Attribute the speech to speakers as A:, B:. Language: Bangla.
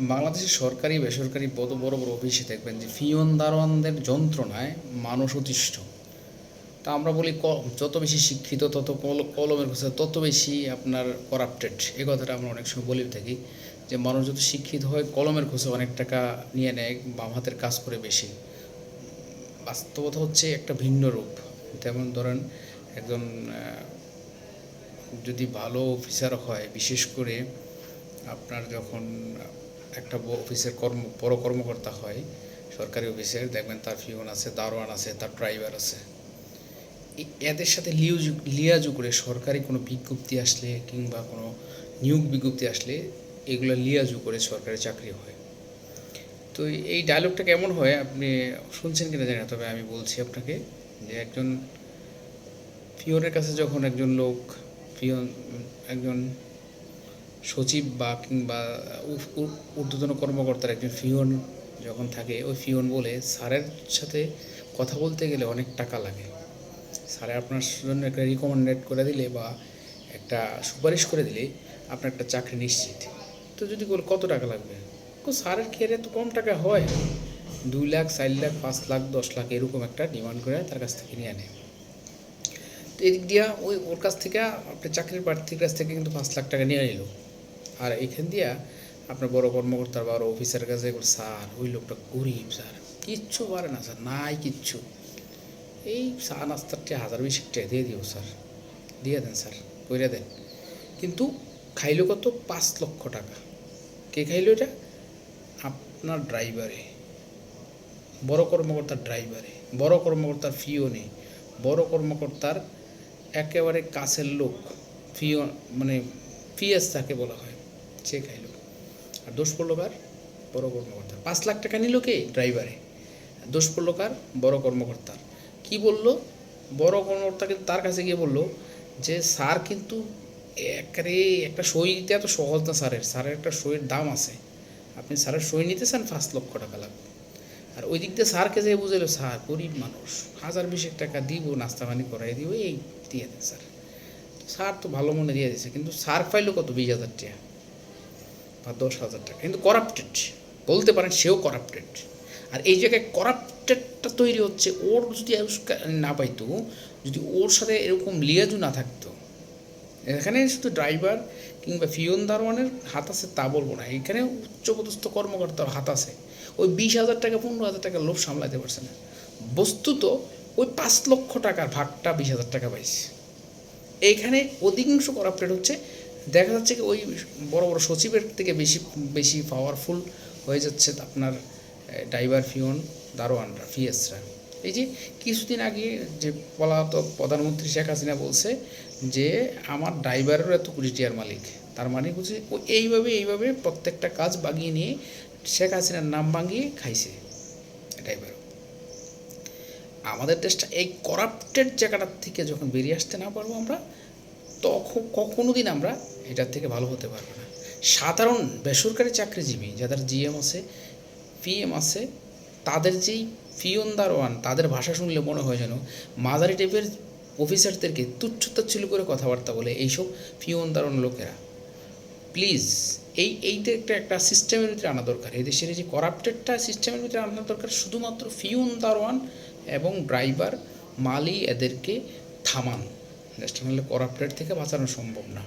A: বাংলাদেশের সরকারি, বেসরকারি বড় বড় বড় অফিসে দেখবেন যে ফিয়ন দারোয়ানদের যন্ত্রণায় মানুষ অতিষ্ঠ। তা আমরা বলি যত বেশি শিক্ষিত, তত কল- কলমের কাছে তত বেশি আপনার করাপ্টেড এ কথাটা আমরা অনেক সময় বলে থাকি যে মানুষ যত শিক্ষিত হয়, কলমের খোঁজে অনেক টাকা নিয়ে নেয়, বাম হাতের কাজ করে বেশি। বাস্তবতা হচ্ছে একটা ভিন্ন রূপ। যেমন ধরেন একজন যদি ভালো অফিসার হয়, বিশেষ করে আপনার যখন একটা অফিসের কর্ম, বড় কর্মকর্তা হয়, সরকারি অফিসের দেখবেন তার ফিওন আছে, দারোয়ান আছে, তার ড্রাইভার আছে। এদের সাথে লিউজু, লিয়াজু করে সরকারি কোনো বিজ্ঞপ্তি আসলে কিংবা কোনো নিয়োগ বিজ্ঞপ্তি আসলে এগুলো লিয়াজু করে সরকারি চাকরি হয়। তো এই ডায়লগটা কেমন হয় আপনি শুনছেন কিনা জানি না, তবে আমি বলছি আপনাকে যে একজন পিওনের কাছে যখন একজন লোক পিয়ন একজন সচিব বা কিংবা ঊর্ধ্বতন কর্মকর্তার একজন ফিওন যখন থাকে, ওই ফিওন বলে, স্যারের সাথে কথা বলতে গেলে অনেক টাকা লাগে। স্যারে আপনার জন্য একটা রিকমেন্ডেড করে দিলে বা একটা সুপারিশ করে দিলে আপনার একটা চাকরি নিশ্চিত। তো যদি বলে, কত টাকা লাগবে? স্যারের খেয়ে তো কম টাকা হয়? দুই লাখ, চার লাখ, পাঁচ লাখ, দশ লাখ এরকম একটা ডিমান্ড করে তার কাছ থেকে নিয়ে নেয় তো এদিক দিয়া ওই ওর কাছ থেকে আপনার চাকরির প্রার্থীর কাছ থেকে কিন্তু পাঁচ লাখ টাকা নিয়ে নিল। আর এখান দিয়া আপনার বড় কর্মকর্তার বড় অফিসার কাছে বলে, স্যার ওই লোকটা গরিব স্যার। কিচ্ছু পারে না স্যার নাই কিচ্ছু। এই চা নাস্তারটি হাজার বিশ টাকা দিয়ে দিও স্যার। দিয়ে দেন স্যার কইরা দেন। কিন্তু খাইলো কত? পাঁচ লক্ষ টাকা। কে খাইলো এটা? আপনার ড্রাইভারে। বড় কর্মকর্তার ড্রাইভারে। বড় কর্মকর্তার ফিও নেই বড় কর্মকর্তার একেবারে কাছের লোক। ফিও মানে ফিএস তাকে বলা হয়। সে আইলো আর দোষ পড়ল কার? বড় কর্মকর্তার। পাঁচ লাখ টাকা নিল কে? ড্রাইভারে। দোষ পড়ল কার? বড় কর্মকর্তার। কি বলল? বড় কর্মকর্তা কিন্তু তার কাছে গিয়ে বলল যে, স্যার কিন্তু একেবারে একটা সই দিতে এত সহজ না স্যারের। স্যারের একটা সইয়ের দাম আছে। আপনি স্যারের সই নিতে চান পাঁচ লক্ষ টাকা লাগবে। আর ওই দিক দিয়ে স্যারকে যে বুঝাইলো, স্যার, গরিব মানুষ। হাজার বিশেক টাকা দিব নাস্তা পানি করাই দিব, এই দিয়ে দেন স্যার। স্যার তো ভালো মনে দিয়ে দিয়েছে কিন্তু স্যার পাইলো কত? বিশ হাজার টাকা। বা দশ হাজার টাকা। কিন্তু করাপ্টেড বলতে পারেন সেও করাপ্টেড আর এই জায়গায় করাপ্টেডটা তৈরি হচ্ছে, ওর যদি না পাইতো, যদি ওর সাথে এরকম লিয়াজু না থাকতো, এখানে শুধু ড্রাইভার কিংবা ফিওন দারোয়ানের হাত আছে তা বলব না। এখানে উচ্চপদস্থ কর্মকর্তার হাত আছে। ওই বিশ হাজার টাকা, পনেরো হাজার টাকা লোভ সামলাতে পারছে না। বস্তুত ওই পাঁচ লক্ষ টাকার ভাগটা বিশ হাজার টাকা পাইছে। এইখানে অধিকাংশ করাপ্টেড হচ্ছে দেখা যাচ্ছে কি ওই বড় বড় সচিবের থেকে বেশি বেশি পাওয়ারফুল হয়ে যাচ্ছে আপনার ড্রাইভার ফিওন দারোয়ানরা ফিএসরা এই যে কিছুদিন আগে যে পলাতক প্রধানমন্ত্রী শেখ হাসিনা বলছে যে, আমার ড্রাইভারেরও এত কোটি টিয়ার মালিক। তার মানে হচ্ছে ও এইভাবে এইভাবে প্রত্যেকটা কাজ বাগিয়ে নিয়ে শেখ হাসিনার নাম ভাঙিয়ে খাইছে ড্রাইভার আমাদের দেশটা এই করাপ্টেড জায়গাটার থেকে যখন বেরিয়ে আসতে না পারব আমরা তখন কখনো দিন আমরা এটার থেকে ভালো হতে পারব না। সাধারণ বেসরকারি চাকরিজীবী যাদের জিএম আছে, পিএম আছে, তাদের যেই ফিয়ন দারোয়ান তাদের ভাষা শুনলে মনে হয় যেন মাঝারি টাইপের অফিসারদেরকে তুচ্ছতাচ্ছিল্য করে কথাবার্তা বলে এইসব ফিয়ন দারোয়ান লোকেরা। প্লিজ, এই এইটা একটা একটা সিস্টেমের ভিতরে আনা দরকার। এই দেশের যে করাপ্টেডটা সিস্টেমের ভিতরে আনা দরকার, শুধুমাত্র ফিউন দারোয়ান এবং ড্রাইভার, মালি এদেরকে থামান। ন্যাশনাল করাপ্টেড থেকে বাঁচানো সম্ভব না।